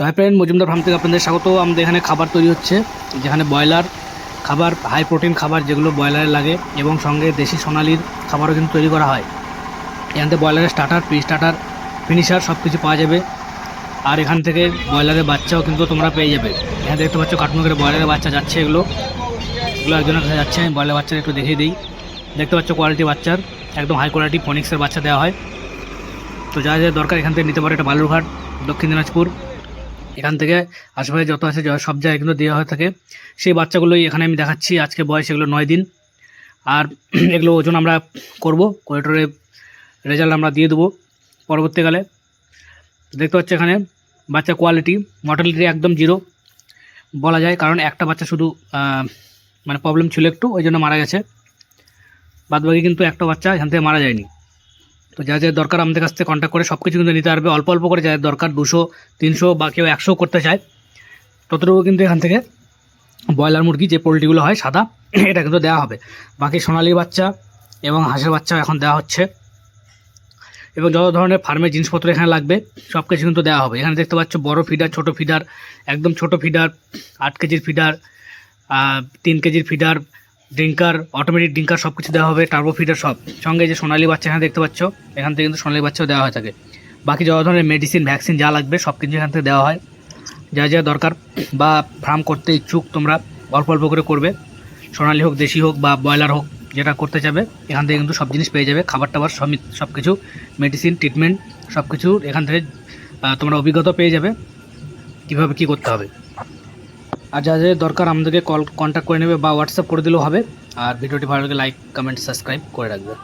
Hi friend Majumdar farm থেকে আপনাদের স্বাগত। আমাদের এখানে খাবার তৈরি হচ্ছে, যেখানে ব্রয়লার খাবার হাই প্রোটিন খাবার যেগুলো ব্রয়লারে লাগে এবং সঙ্গে দেশি সোনালির খাবারও কিন্তু তৈরি করা হয়। এখান থেকে ব্রয়লারের স্টার্টার প্রি স্টার্টার ফিনিশার সব কিছু পাওয়া যাবে। আর এখান থেকে ব্রয়লারের বাচ্চাও কিন্তু তোমরা পেয়ে যাবে। এখানে দেখতে পাচ্ছ কার্টুন করে ব্রয়লারের বাচ্চা যাচ্ছে এগুলো। এগুলো একজনের কাছে যাচ্ছে, আমি ব্রয়লার বাচ্চার একটু দেখিয়ে দিই। দেখতে পাচ্ছ কোয়ালিটি বাচ্চার, একদম হাই কোয়ালিটি ফনিক্সের বাচ্চা দেওয়া হয়। তো যা যা দরকার এখান থেকে নিতে পারে, এটা বালুরঘাট, দক্ষিণ দিনাজপুর। এখান থেকে আশেপাশে যত আছে সব জায়গায় কিন্তু দেওয়া হয়ে থাকে। সেই বাচ্চাগুলোই এখানে আমি দেখাচ্ছি আজকে বয়স এগুলো নয় দিন। আর এগুলো ওজন আমরা করব কোয়েটরে রেজাল্ট আমরা দিয়ে দেবো পরবর্তীকালে। দেখতে পাচ্ছি এখানে বাচ্চা কোয়ালিটি, মর্টালিটি একদম জিরো। বলা যায় কারণ একটা বাচ্চা শুধু মানে প্রবলেম ছিল একটু, ওই জন্য মারা গেছে। বাদবাকি কিন্তু একটা বাচ্চা এখান থেকে মারা যায়নি। তো যা যা দরকার আমাদের কাছ থেকে কন্ট্যাক্ট করে সব কিছু কিন্তু নিতে পারবে। অল্প অল্প করে যাদের দরকার, দুশো, তিনশো বা কেউ একশো করতে চায়, ততটুকু কিন্তু এখান থেকে ব্রয়লার মুরগি, যে পোলট্রিগুলো হয় সাদা, এটা কিন্তু দেওয়া হবে। বাকি সোনালি বাচ্চা এবং হাঁসের বাচ্চা এখন দেওয়া হচ্ছে। এবং যত ধরনের ফার্মের জিনিসপত্র এখানে লাগবে সব কিছু কিন্তু দেওয়া হবে। এখানে দেখতে পাচ্ছ বড় ফিডার ছোট ফিডার একদম ছোট ফিডার আট কেজির ফিডার তিন কেজির ফিডার ড্রিঙ্কার অটোমেটিক ড্রিঙ্কার সব কিছু দেওয়া হবে টার্বো ফিডার সব। সঙ্গে যে সোনালি বাচ্চা এখানে দেখতে পাচ্ছ, এখান থেকে কিন্তু সোনালি বাচ্চাও দেওয়া হয়ে থাকে। বাকি যত ধরনের মেডিসিন ভ্যাকসিন যা লাগবে, সব কিছু এখান থেকে দেওয়া হয়। যা যা দরকার বা ফার্ম করতে ইচ্ছুক তোমরা, অল্প অল্প করে করবে। সোনালি হোক, দেশি হোক বা ব্রয়লার হোক, যেটা করতে চাবে, এখান থেকে কিন্তু সব জিনিস পেয়ে যাবে। খাবার টাবার সব সব কিছু মেডিসিন ট্রিটমেন্ট সব কিছু এখান থেকে তোমরা অভিজ্ঞতা পেয়ে যাবে। কীভাবে কী করতে হবে? আর যা যা দরকার আমাদেরকে কল কন্ট্যাক্ট করে নেবে বা হোয়াটসঅ্যাপ করে দিলেও হবে। আর ভিডিওটি ভালো লাগে লাইক কমেন্ট সাবস্ক্রাইব করে রাখবে।